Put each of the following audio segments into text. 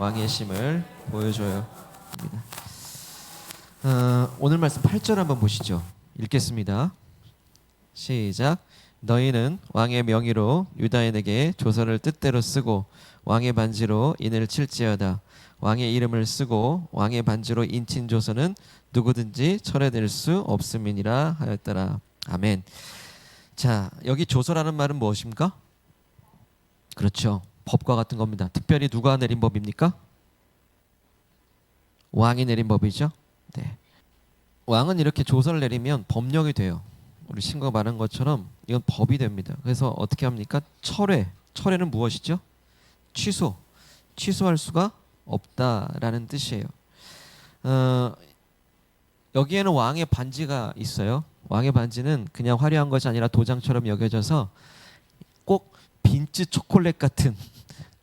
왕의 심을 보여줘요. 어, 오늘 말씀 8절 한번 보시죠. 읽겠습니다. 시작. 너희는 왕의 명의로 유다인에게 조서를 뜻대로 쓰고 왕의 반지로 인을 칠지어다. 왕의 이름을 쓰고 왕의 반지로 인친 조서는 누구든지 철회될 수 없음이니라 하였더라. 아멘. 자, 여기 조서라는 말은 무엇입니까? 그렇죠. 법과 같은 겁니다. 특별히 누가 내린 법입니까? 왕이 내린 법이죠. 네. 왕은 이렇게 조서를 내리면 법령이 돼요. 우리 신과 말한 것처럼 이건 법이 됩니다. 그래서 어떻게 합니까? 철회. 철회는 무엇이죠? 취소. 취소할 수가 없다라는 뜻이에요. 어, 여기에는 왕의 반지가 있어요. 왕의 반지는 그냥 화려한 것이 아니라 도장처럼 여겨져서 꼭 빈츠 초콜릿 같은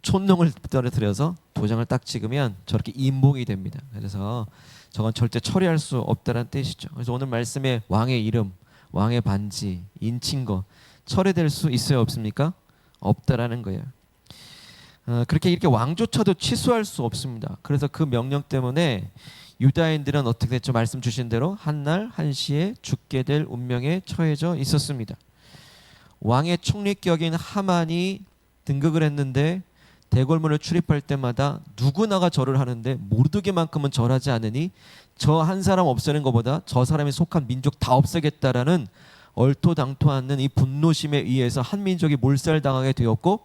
촌농을 떨어뜨려서 도장을 딱 찍으면 저렇게 인봉이 됩니다. 그래서 저건 절대 처리할 수 없다는 뜻이죠. 그래서 오늘 말씀에 왕의 이름, 왕의 반지, 인친 거 철회될 수 있어요 없습니까? 없다라는 거예요. 어, 그렇게 이렇게 왕조차도 취소할 수 없습니다. 그래서 그 명령 때문에 유다인들은 어떻게 됐죠? 말씀 주신 대로 한날 한시에 죽게 될 운명에 처해져 있었습니다. 왕의 총리격인 하만이 등극을 했는데 대궐문을 출입할 때마다 누구나가 절을 하는데 모르드게만큼은 절하지 않으니 저 한 사람 없애는 것보다 저 사람이 속한 민족 다 없애겠다라는 얼토당토 않는 이 분노심에 의해서 한 민족이 몰살당하게 되었고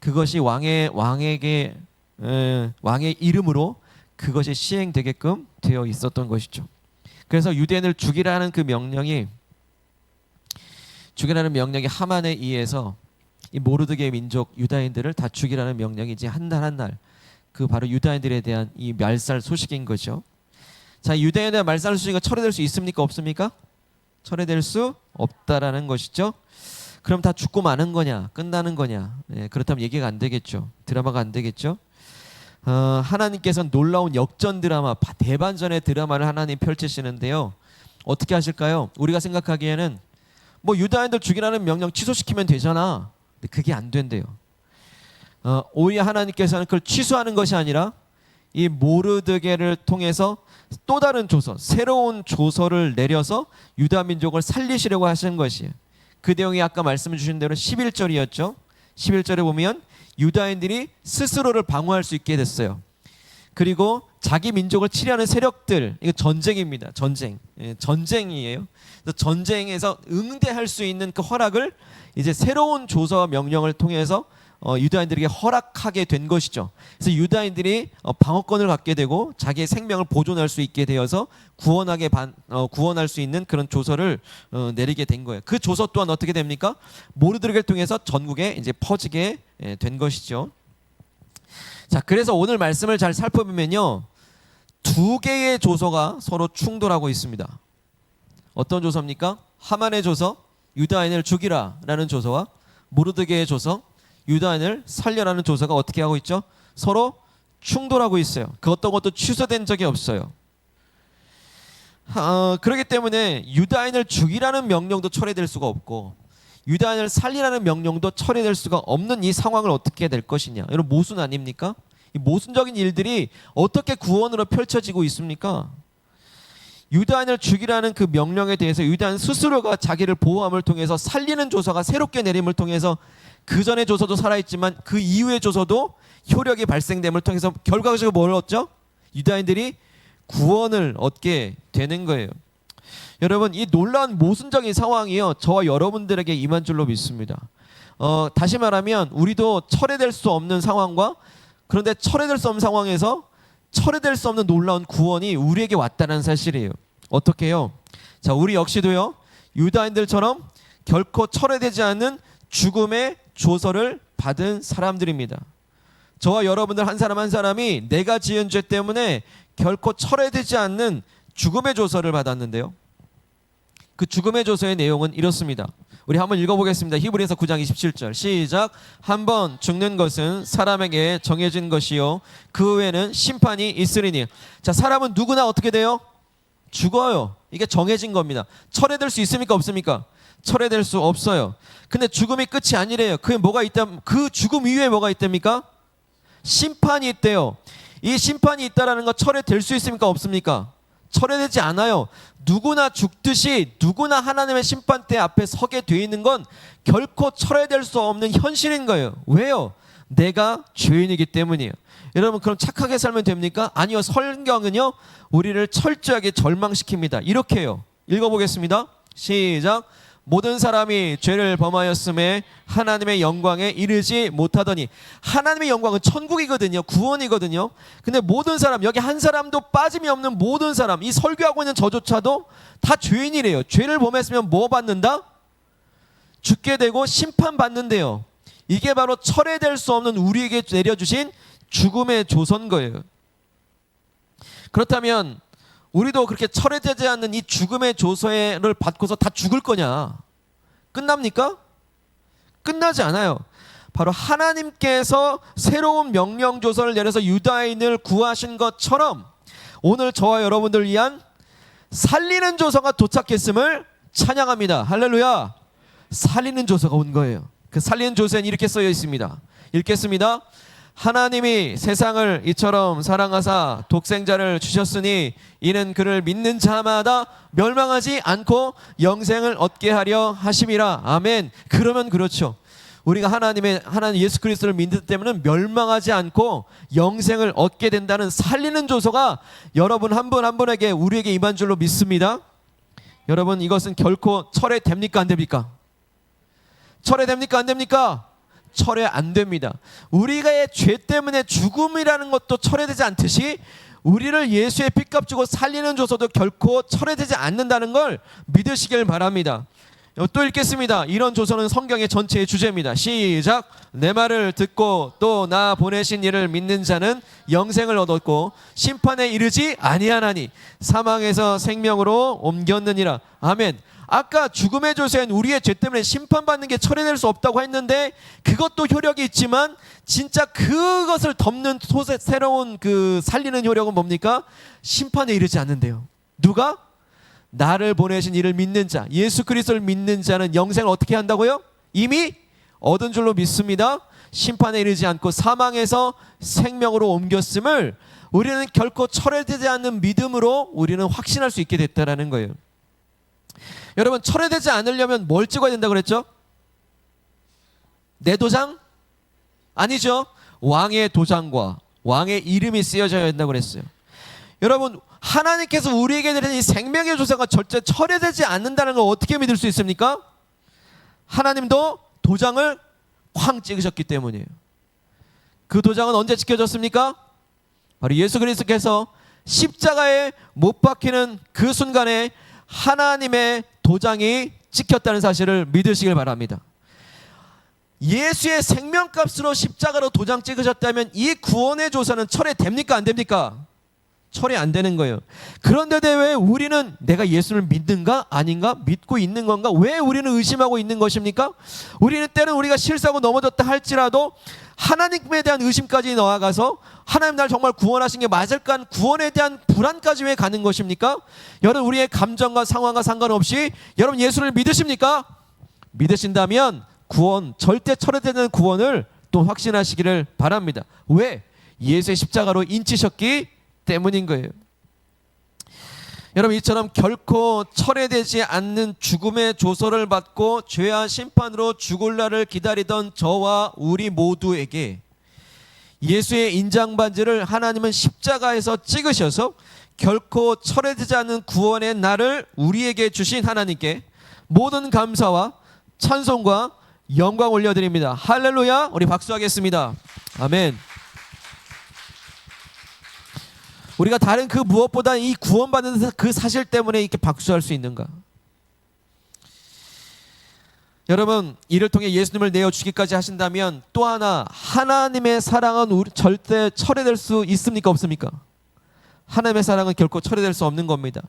그것이 왕의 왕에게 에, 왕의 이름으로 그것이 시행되게끔 되어 있었던 것이죠. 그래서 유대인을 죽이라는 그 명령이 죽이라는 명령이 하만에 의해서 이 모르드게 민족 유다인들을 다 죽이라는 명령이 이제 한 날 한 날 그 바로 유다인들에 대한 이 말살 소식인 거죠. 자, 유다인에 대한 말살 소식이 철회될 수 있습니까? 없습니까? 철회될 수 없다라는 것이죠. 그럼 다 죽고 마는 거냐? 끝나는 거냐? 예, 그렇다면 얘기가 안 되겠죠. 드라마가 안 되겠죠. 어, 하나님께서는 놀라운 역전 드라마, 바- 대반전의 드라마를 하나님 펼치시는데요. 어떻게 하실까요? 우리가 생각하기에는 뭐 유다인들 죽이라는 명령 취소시키면 되잖아. 근데 그게 안 된대요. 어, 오히려 하나님께서는 그걸 취소하는 것이 아니라 이 모르드게를 통해서 또 다른 조서, 새로운 조서를 내려서 유다 민족을 살리시려고 하시는 것이에요. 그 내용이 아까 말씀 주신 대로 11절이었죠. 11절에 보면 유다인들이 스스로를 방어할 수 있게 됐어요. 그리고 자기 민족을 치려는 세력들 이거 전쟁입니다. 전쟁. 예, 전쟁이에요. 그래서 전쟁에서 응대할 수 있는 그 허락을 이제 새로운 조서와 명령을 통해서 어, 유다인들에게 허락하게 된 것이죠. 그래서 유다인들이 어, 방어권을 갖게 되고 자기의 생명을 보존할 수 있게 되어서 구원하게 반, 어, 구원할 수 있는 그런 조서를 어, 내리게 된 거예요. 그 조서 또한 어떻게 됩니까? 모르드르를 통해서 전국에 이제 퍼지게 예, 된 것이죠. 자, 그래서 오늘 말씀을 잘 살펴보면요. 두 개의 조서가 서로 충돌하고 있습니다. 어떤 조서입니까? 하만의 조서, 유다인을 죽이라라는 조서와 모르드게의 조서, 유다인을 살려라는 조서가 어떻게 하고 있죠? 서로 충돌하고 있어요. 그 어떤 것도 취소된 적이 없어요. 어, 그렇기 때문에 유다인을 죽이라는 명령도 철회될 수가 없고 유다인을 살리라는 명령도 철회될 수가 없는 이 상황을 어떻게 될 것이냐. 이런 모순 아닙니까? 이 모순적인 일들이 어떻게 구원으로 펼쳐지고 있습니까? 유다인을 죽이라는 그 명령에 대해서 유다인 스스로가 자기를 보호함을 통해서 살리는 조서가 새롭게 내림을 통해서 그 전의 조서도 살아있지만 그 이후의 조서도 효력이 발생됨을 통해서 결과적으로 뭘 얻죠? 유다인들이 구원을 얻게 되는 거예요. 여러분 이 놀라운 모순적인 상황이요 저와 여러분들에게 임한 줄로 믿습니다. 어, 다시 말하면 우리도 철회될 수 없는 상황과 그런데 철회될 수 없는 상황에서 철회될 수 없는 놀라운 구원이 우리에게 왔다는 사실이에요. 어떻게요? 자, 우리 역시도요. 유다인들처럼 결코 철회되지 않는 죽음의 조서를 받은 사람들입니다. 저와 여러분들 한 사람 한 사람이 내가 지은 죄 때문에 결코 철회되지 않는 죽음의 조서를 받았는데요. 그 죽음의 조서의 내용은 이렇습니다. 우리 한번 읽어보겠습니다. 히브리서 9장 27절 시작. 한번 죽는 것은 사람에게 정해진 것이요 그 외에는 심판이 있으리니. 자 사람은 누구나 어떻게 돼요? 죽어요. 이게 정해진 겁니다. 철회될 수 있습니까 없습니까? 철회될 수 없어요. 근데 죽음이 끝이 아니래요. 그게 뭐가 있다? 그 죽음 이후에 뭐가 있답니까? 심판이 있대요. 이 심판이 있다라는 거 철회될 수 있습니까? 없습니까? 철회되지 않아요. 누구나 죽듯이 누구나 하나님의 심판대 앞에 서게 돼 있는 건 결코 철회될 수 없는 현실인 거예요. 왜요? 내가 죄인이기 때문이에요. 여러분 그럼 착하게 살면 됩니까? 아니요. 성경은요. 우리를 철저하게 절망시킵니다. 이렇게 해요. 읽어보겠습니다. 시작. 모든 사람이 죄를 범하였음에 하나님의 영광에 이르지 못하더니 하나님의 영광은 천국이거든요. 구원이거든요. 근데 모든 사람 여기 한 사람도 빠짐이 없는 모든 사람 이 설교하고 있는 저조차도 다 죄인이래요. 죄를 범했으면 뭐 받는다? 죽게 되고 심판 받는데요. 이게 바로 철회될 수 없는 우리에게 내려주신 죽음의 조선 거예요. 그렇다면 우리도 그렇게 철회되지 않는 이 죽음의 조서를 받고서 다 죽을 거냐? 끝납니까? 끝나지 않아요. 바로 하나님께서 새로운 명령 조서를 내려서 유다인을 구하신 것처럼 오늘 저와 여러분들 위한 살리는 조서가 도착했음을 찬양합니다. 할렐루야. 살리는 조서가 온 거예요. 그 살리는 조서에는 이렇게 쓰여 있습니다. 읽겠습니다. 하나님이 세상을 이처럼 사랑하사 독생자를 주셨으니 이는 그를 믿는 자마다 멸망하지 않고 영생을 얻게 하려 하심이라. 아멘. 그러면 그렇죠. 우리가 하나님의 하나님 예수 그리스도를 믿는 때문에 멸망하지 않고 영생을 얻게 된다는 살리는 조서가 여러분 한분한 분에게 우리에게 임한 줄로 믿습니다. 여러분 이것은 결코 철회됩니까 안 됩니까? 철회됩니까 안 됩니까? 철회 안 됩니다. 우리가의 죄 때문에 죽음이라는 것도 철회되지 않듯이 우리를 예수의 피값 주고 살리는 조서도 결코 철회되지 않는다는 걸 믿으시길 바랍니다. 또 읽겠습니다. 이런 조서는 성경의 전체의 주제입니다. 시작. 내 말을 듣고 또 나 보내신 이를 믿는 자는 영생을 얻었고 심판에 이르지 아니하나니 사망에서 생명으로 옮겼느니라. 아멘. 아까 죽음의 조서엔 우리의 죄 때문에 심판받는 게 철회될 수 없다고 했는데 그것도 효력이 있지만 진짜 그것을 덮는 소세, 새로운 그 살리는 효력은 뭡니까? 심판에 이르지 않는데요. 누가? 나를 보내신 이를 믿는 자, 예수 그리스도를 믿는 자는 영생을 어떻게 한다고요? 이미 얻은 줄로 믿습니다. 심판에 이르지 않고 사망에서 생명으로 옮겼음을 우리는 결코 철회되지 않는 믿음으로 우리는 확신할 수 있게 됐다라는 거예요. 여러분 철회되지 않으려면 뭘 찍어야 된다고 그랬죠? 내 도장? 아니죠. 왕의 도장과 왕의 이름이 쓰여져야 된다고 그랬어요. 여러분 하나님께서 우리에게 드린 이 생명의 조사가 절대 철회되지 않는다는 걸 어떻게 믿을 수 있습니까? 하나님도 도장을 쾅 찍으셨기 때문이에요. 그 도장은 언제 지켜졌습니까? 바로 예수 그리스도께서 십자가에 못 박히는 그 순간에 하나님의 도장이 찍혔다는 사실을 믿으시길 바랍니다. 예수의 생명값으로 십자가로 도장 찍으셨다면 이 구원의 조사는 철회됩니까 안 됩니까? 철이 안 되는 거예요. 그런데 왜 우리는 내가 예수를 믿는가 아닌가 믿고 있는 건가 왜 우리는 의심하고 있는 것입니까? 우리는 때는 우리가 실수하고 넘어졌다 할지라도 하나님에 대한 의심까지 나아가서 하나님 날 정말 구원하신 게 맞을까 구원에 대한 불안까지 왜 가는 것입니까? 여러분 우리의 감정과 상황과 상관없이 여러분 예수를 믿으십니까? 믿으신다면 구원 절대 철회되는 구원을 또 확신하시기를 바랍니다. 왜? 예수의 십자가로 인치셨기 때문인 거예요. 여러분 이처럼 결코 철회되지 않는 죽음의 조서를 받고 죄와 심판으로 죽을 날을 기다리던 저와 우리 모두에게 예수의 인장 반지를 하나님은 십자가에서 찍으셔서 결코 철회되지 않는 구원의 날을 우리에게 주신 하나님께 모든 감사와 찬송과 영광 올려드립니다. 할렐루야! 우리 박수하겠습니다. 아멘. 우리가 다른 그 무엇보다 이 구원받는 그 사실 때문에 이렇게 박수할 수 있는가? 여러분 이를 통해 예수님을 내어 주기까지 하신다면 또 하나 하나님의 사랑은 우리 절대 철회될 수 있습니까 없습니까? 하나님의 사랑은 결코 철회될 수 없는 겁니다.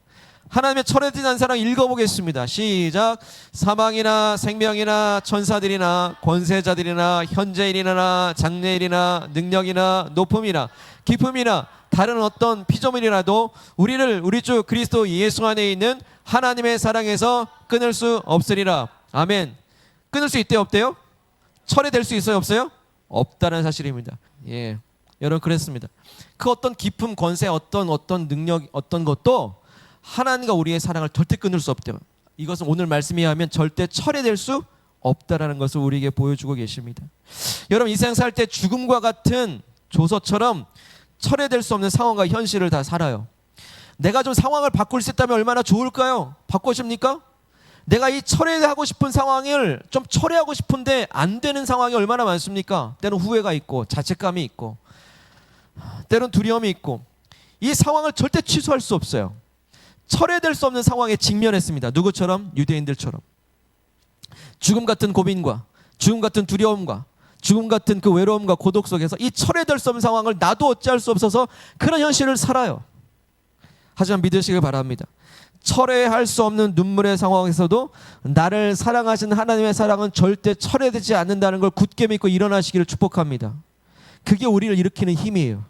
하나님의 철회되지 사랑 읽어보겠습니다. 시작. 사망이나 생명이나 천사들이나 권세자들이나 현재일이나 장래일이나 능력이나 높음이나 기쁨이나 다른 어떤 피조물이라도 우리를 우리 주 그리스도 예수 안에 있는 하나님의 사랑에서 끊을 수 없으리라. 아멘. 끊을 수 있대요, 없대요? 철회될 수 있어요, 없어요? 없다는 사실입니다. 예. 여러분 그랬습니다. 그 어떤 깊음 권세 어떤 어떤 능력 어떤 것도 하나님과 우리의 사랑을 절대 끊을 수 없대요. 이것은 오늘 말씀에 하면 절대 철회될 수 없다라는 것을 우리에게 보여주고 계십니다. 여러분 이 세상 살 때 죽음과 같은 조서처럼 철회될 수 없는 상황과 현실을 다 살아요. 내가 좀 상황을 바꿀 수 있다면 얼마나 좋을까요? 바꾸십니까? 내가 이 철회하고 싶은 상황을 좀 철회하고 싶은데 안 되는 상황이 얼마나 많습니까? 때론 후회가 있고 자책감이 있고 때론 두려움이 있고 이 상황을 절대 취소할 수 없어요. 철회될 수 없는 상황에 직면했습니다. 누구처럼? 유대인들처럼. 죽음 같은 고민과 죽음 같은 두려움과 죽음 같은 그 외로움과 고독 속에서 이 철회될 수 없는 상황을 나도 어찌할 수 없어서 그런 현실을 살아요. 하지만 믿으시길 바랍니다. 철회할 수 없는 눈물의 상황에서도 나를 사랑하시는 하나님의 사랑은 절대 철회되지 않는다는 걸 굳게 믿고 일어나시기를 축복합니다. 그게 우리를 일으키는 힘이에요.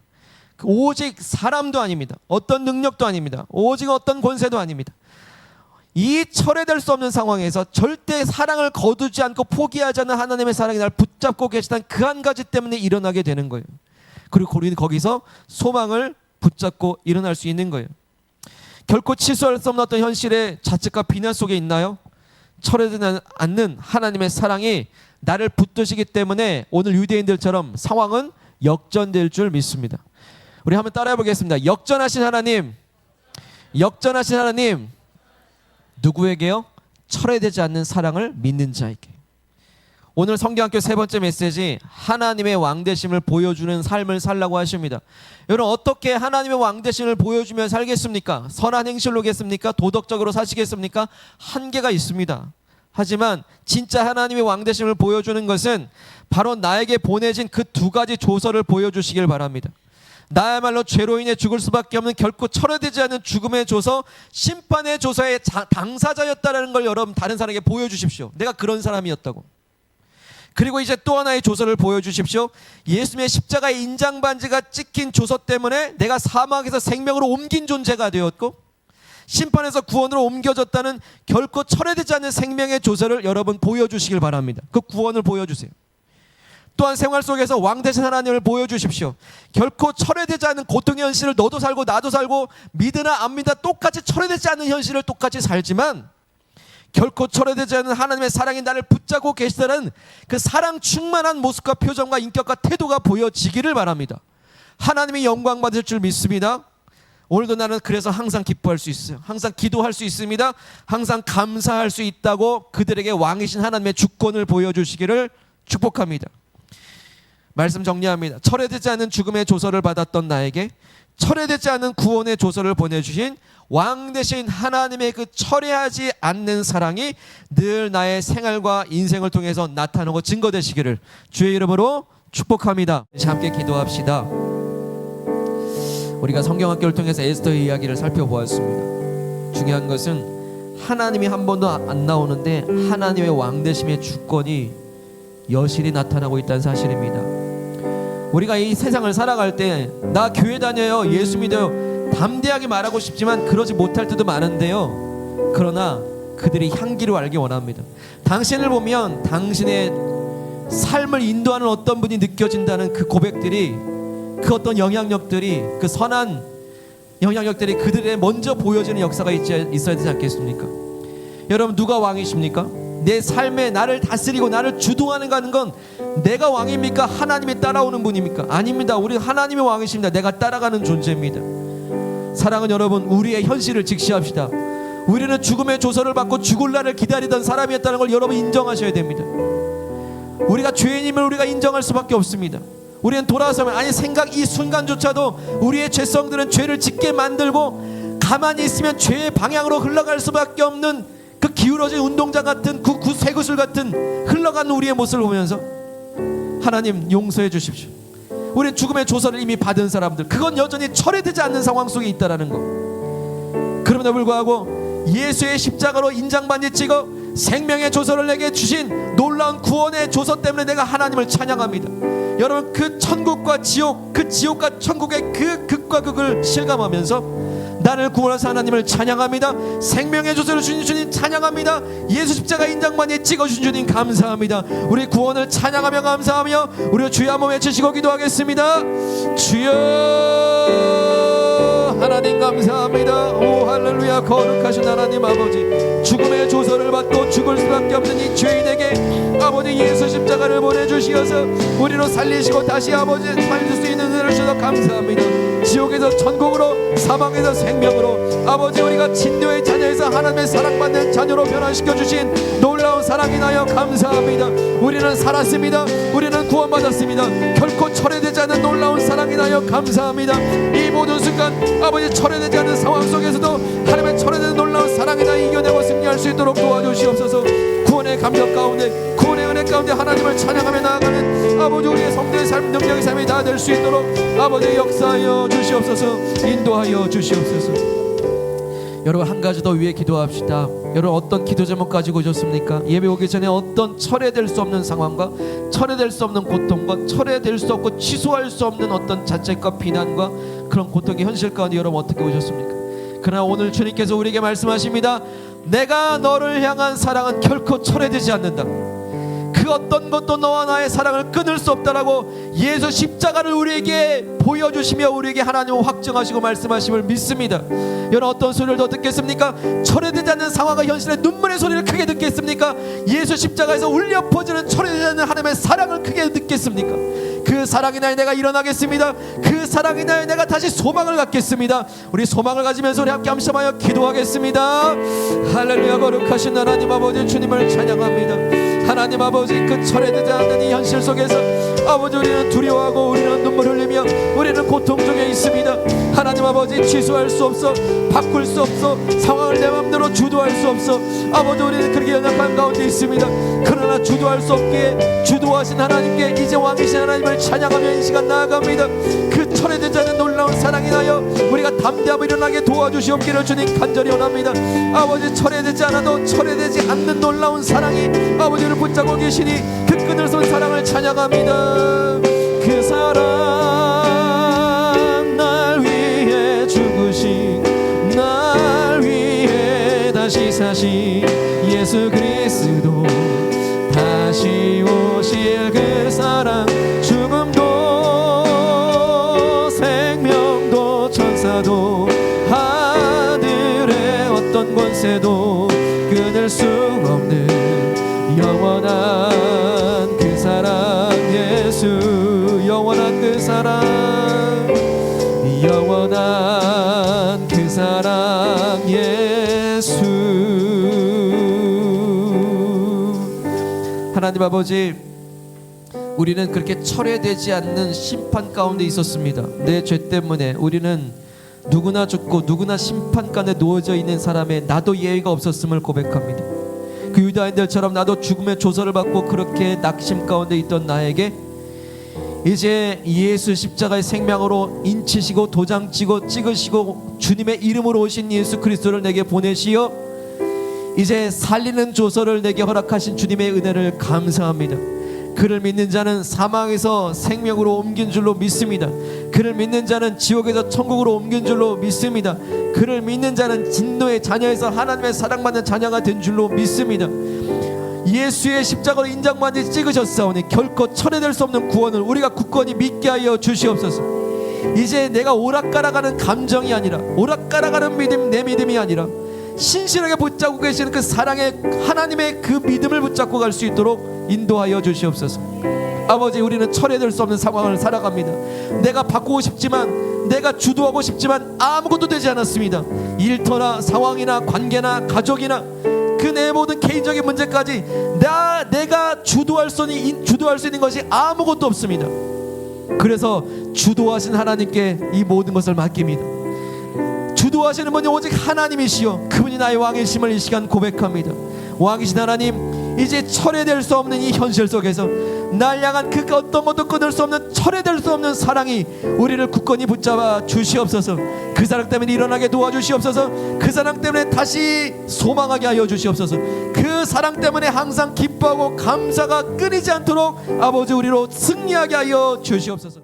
그 오직 사람도 아닙니다. 어떤 능력도 아닙니다. 오직 어떤 권세도 아닙니다. 이 철회될 수 없는 상황에서 절대 사랑을 거두지 않고 포기하지 않는 하나님의 사랑이 날 붙잡고 계시다는 그 한 가지 때문에 일어나게 되는 거예요. 그리고 우리는 거기서 소망을 붙잡고 일어날 수 있는 거예요. 결코 취소할 수 없는 어떤 현실의 자책과 비난 속에 있나요? 철회되지 않는 하나님의 사랑이 나를 붙드시기 때문에 오늘 유대인들처럼 상황은 역전될 줄 믿습니다. 우리 한번 따라해 보겠습니다. 역전하신 하나님, 역전하신 하나님, 누구에게요? 철회되지 않는 사랑을 믿는 자에게. 오늘 성경학교 세 번째 메시지 하나님의 왕대심을 보여주는 삶을 살라고 하십니다. 여러분 어떻게 하나님의 왕대심을 보여주며 살겠습니까? 선한 행실로 겠습니까? 도덕적으로 사시겠습니까? 한계가 있습니다. 하지만 진짜 하나님의 왕대심을 보여주는 것은 바로 나에게 보내진 그 두 가지 조서를 보여주시길 바랍니다. 나야말로 죄로 인해 죽을 수밖에 없는 결코 철회되지 않는 죽음의 조서, 심판의 조서의 자- 당사자였다라는 걸 여러분 다른 사람에게 보여주십시오. 내가 그런 사람이었다고. 그리고 이제 또 하나의 조서를 보여주십시오. 예수님의 십자가의 인장 반지가 찍힌 조서 때문에 내가 사막에서 생명으로 옮긴 존재가 되었고 심판에서 구원으로 옮겨졌다는 결코 철회되지 않는 생명의 조서를 여러분 보여주시길 바랍니다. 그 구원을 보여주세요. 또한 생활 속에서 왕 대신 하나님을 보여주십시오. 결코 철회되지 않는 고통의 현실을 너도 살고 나도 살고 믿으나 안 믿으나 똑같이 철회되지 않는 현실을 똑같이 살지만 결코 철회되지 않는 하나님의 사랑이 나를 붙잡고 계시다는 그 사랑 충만한 모습과 표정과 인격과 태도가 보여지기를 바랍니다. 하나님이 영광 받을 줄 믿습니다. 오늘도 나는 그래서 항상 기뻐할 수 있어요. 항상 기도할 수 있습니다. 항상 감사할 수 있다고 그들에게 왕이신 하나님의 주권을 보여주시기를 축복합니다. 말씀 정리합니다. 철회되지 않은 죽음의 조서를 받았던 나에게 철회되지 않은 구원의 조서를 보내주신 왕 대신 하나님의 그 철회하지 않는 사랑이 늘 나의 생활과 인생을 통해서 나타나고 증거되시기를 주의 이름으로 축복합니다. 함께 기도합시다. 우리가 성경학교를 통해서 에스더의 이야기를 살펴보았습니다. 중요한 것은 하나님이 한 번도 안 나오는데 하나님의 왕 대심의 주권이 여실히 나타나고 있다는 사실입니다. 우리가 이 세상을 살아갈 때 나 교회 다녀요 예수 믿어요 담대하게 말하고 싶지만 그러지 못할 때도 많은데요 그러나 그들이 향기를 알기 원합니다 당신을 보면 당신의 삶을 인도하는 어떤 분이 느껴진다는 그 고백들이 그 어떤 영향력들이 그 선한 영향력들이 그들의 먼저 보여지는 역사가 있지, 있어야 되지 않겠습니까 여러분 누가 왕이십니까 내 삶에 나를 다스리고 나를 주도하는 가는 건 내가 왕입니까? 하나님이 따라오는 분입니까? 아닙니다. 우리 하나님의 왕이십니다. 내가 따라가는 존재입니다. 사랑은 여러분, 우리의 현실을 직시합시다. 우리는 죽음의 조서를 받고 죽을 날을 기다리던 사람이었다는 걸 여러분 인정하셔야 됩니다. 우리가 죄인임을 우리가 인정할 수밖에 없습니다. 우리는 돌아서면 아니 생각 이 순간조차도 우리의 죄성들은 죄를 짓게 만들고 가만히 있으면 죄의 방향으로 흘러갈 수밖에 없는 그 기울어진 운동장 같은 그, 그 쇠구슬 같은 흘러가는 우리의 모습을 보면서 하나님 용서해 주십시오. 우리는 죽음의 조서를 이미 받은 사람들 그건 여전히 철회되지 않는 상황 속에 있다라는 거. 그럼에도 불구하고 예수의 십자가로 인장반지 찍어 생명의 조서를 내게 주신 놀라운 구원의 조서 때문에 내가 하나님을 찬양합니다. 여러분 그 천국과 지옥 그 지옥과 천국의 그 극과 극을 실감하면서 나를 구원하사 하나님을 찬양합니다. 생명의 조세를 주신 주님 찬양합니다. 예수 십자가 인장만에 찍어주신 주님 감사합니다. 우리 구원을 찬양하며 감사하며 우리 주여 한번 외치시고 기도하겠습니다. 주여 하나님 감사합니다. 오 할렐루야 거룩하신 하나님 아버지 죽음의 조서를 받고 죽을 수밖에 없는 이 죄인에게 아버지 예수 십자가를 보내주시어서 우리로 살리시고 다시 아버지 살릴 수 있는 은혜를 주셔서 감사합니다. 지옥에서 천국으로 사망에서 생명으로 아버지 우리가 진노의 자녀에서 하나님의 사랑받는 자녀로 변화시켜 주신 놀라운 사랑이 나여 감사합니다. 우리는 살았습니다. 우리는 구원받았습니다. 결코 철회되지 않는 놀라운 사랑이 나여 감사합니다. 이 모든 순간 아버지 철회되지 않는 상황 속에서도 하나님의 철회되는 놀라운 사랑이 나 이겨내고 승리할 수 있도록 도와주시옵소서. 구원의 감격 가운데 구원의 은혜 가운데 하나님을 찬양하며 나아가는 아버지 우리의 성도의 삶 능력의 삶이 다 될 수 있도록 아버지 역사하여 주시옵소서 인도하여 주시옵소서. 여러분 한 가지 더 위에 기도합시다. 여러분 어떤 기도 제목 가지고 오셨습니까? 예배 오기 전에 어떤 철회될 수 없는 상황과 철회될 수 없는 고통과 철회될 수 없고 취소할 수 없는 어떤 자책과 비난과 그런 고통의 현실 가운데 여러분 어떻게 오셨습니까? 그러나 오늘 주님께서 우리에게 말씀하십니다. 내가 너를 향한 사랑은 결코 철회되지 않는다 그 어떤 것도 너와 나의 사랑을 끊을 수 없다라고 예수 십자가를 우리에게 보여주시며 우리에게 하나님을 확정하시고 말씀하심을 믿습니다. 여러분 어떤 소리를 더 듣겠습니까? 철회되지 않는 상황과 현실의 눈물의 소리를 크게 듣겠습니까? 예수 십자가에서 울려 퍼지는 철회되지 않는 하나님의 사랑을 크게 듣겠습니까? 그 사랑이 나에 내가 일어나겠습니다. 그 사랑이 나에 내가 다시 소망을 갖겠습니다. 우리 소망을 가지면서 우리 함께 함성하여 기도하겠습니다. 할렐루야 거룩하신 하나님 아버지 주님을 찬양합니다. 하나님 아버지 그 철회되지 않는 이 현실 속에서 아버지 우리는 두려워하고 우리는 눈물 흘리며 우리는 고통 중에 있습니다. 하나님 아버지 취소할 수 없어 바꿀 수 없어 상황을 내 맘대로 주도할 수 없어. 아버지 우리는 그렇게 연약한 가운데 있습니다. 그러나 주도할 수 없기에 주도하신 하나님께 이제 왕이신 하나님을 찬양하며 이 시간 나아갑니다. 그 철회되지 않는 놀라운 사랑이 나여 우리가 담대함을 일어나게 도와주시옵기를 주님 간절히 원합니다. 아버지 철회되지 않아도 철회되지 않는 놀라운 사랑이 아버지를 붙잡고 계시니 그 끈을 손 사랑을 찬양합니다. 그 사랑 날 위해 죽으신 날 위해 다시 사신 예수 그리스도 권세도 끊을 수 없는 영원한 그 사랑 예수 영원한 그 사랑 영원한 그 사랑 예수. 하나님 아버지 우리는 그렇게 철회되지 않는 심판 가운데 있었습니다. 내 죄 때문에 우리는 누구나 죽고 누구나 심판관에 놓여져 있는 사람의 나도 예의가 없었음을 고백합니다 그 유다인들처럼 나도 죽음의 조서를 받고 그렇게 낙심 가운데 있던 나에게 이제 예수 십자가의 생명으로 인치시고 도장 찍고 찍으시고 주님의 이름으로 오신 예수 그리스도를 내게 보내시어 이제 살리는 조서를 내게 허락하신 주님의 은혜를 감사합니다. 그를 믿는 자는 사망에서 생명으로 옮긴 줄로 믿습니다. 그를 믿는 자는 지옥에서 천국으로 옮긴 줄로 믿습니다. 그를 믿는 자는 진노의 자녀에서 하나님의 사랑받는 자녀가 된 줄로 믿습니다. 예수의 십자가로 인장만지 찍으셨사오니 결코 철회될 수 없는 구원을 우리가 굳건히 믿게 하여 주시옵소서. 이제 내가 오락가락하는 감정이 아니라 오락가락하는 믿음 내 믿음이 아니라 신실하게 붙잡고 계시는 그 사랑의 하나님의 그 믿음을 붙잡고 갈 수 있도록 인도하여 주시옵소서. 아버지 우리는 철회될 수 없는 상황을 살아갑니다. 내가 바꾸고 싶지만 내가 주도하고 싶지만 아무것도 되지 않았습니다. 일터나 상황이나 관계나 가족이나 그내 모든 개인적인 문제까지 나 내가 주도할 수 있는 주도할 수 있는 것이 아무것도 없습니다. 그래서 주도하신 하나님께 이 모든 것을 맡깁니다. 주도하시는 분이 오직 하나님이시여 그분이 나의 왕이심을 이 시간 고백합니다. 왕이신 하나님 이제 철회될 수 없는 이 현실 속에서 날 향한 그 어떤 것도 끊을 수 없는 철회될 수 없는 사랑이 우리를 굳건히 붙잡아 주시옵소서. 그 사랑 때문에 일어나게 도와주시옵소서. 그 사랑 때문에 다시 소망하게 하여 주시옵소서. 그 사랑 때문에 항상 기뻐하고 감사가 끊이지 않도록 아버지 우리로 승리하게 하여 주시옵소서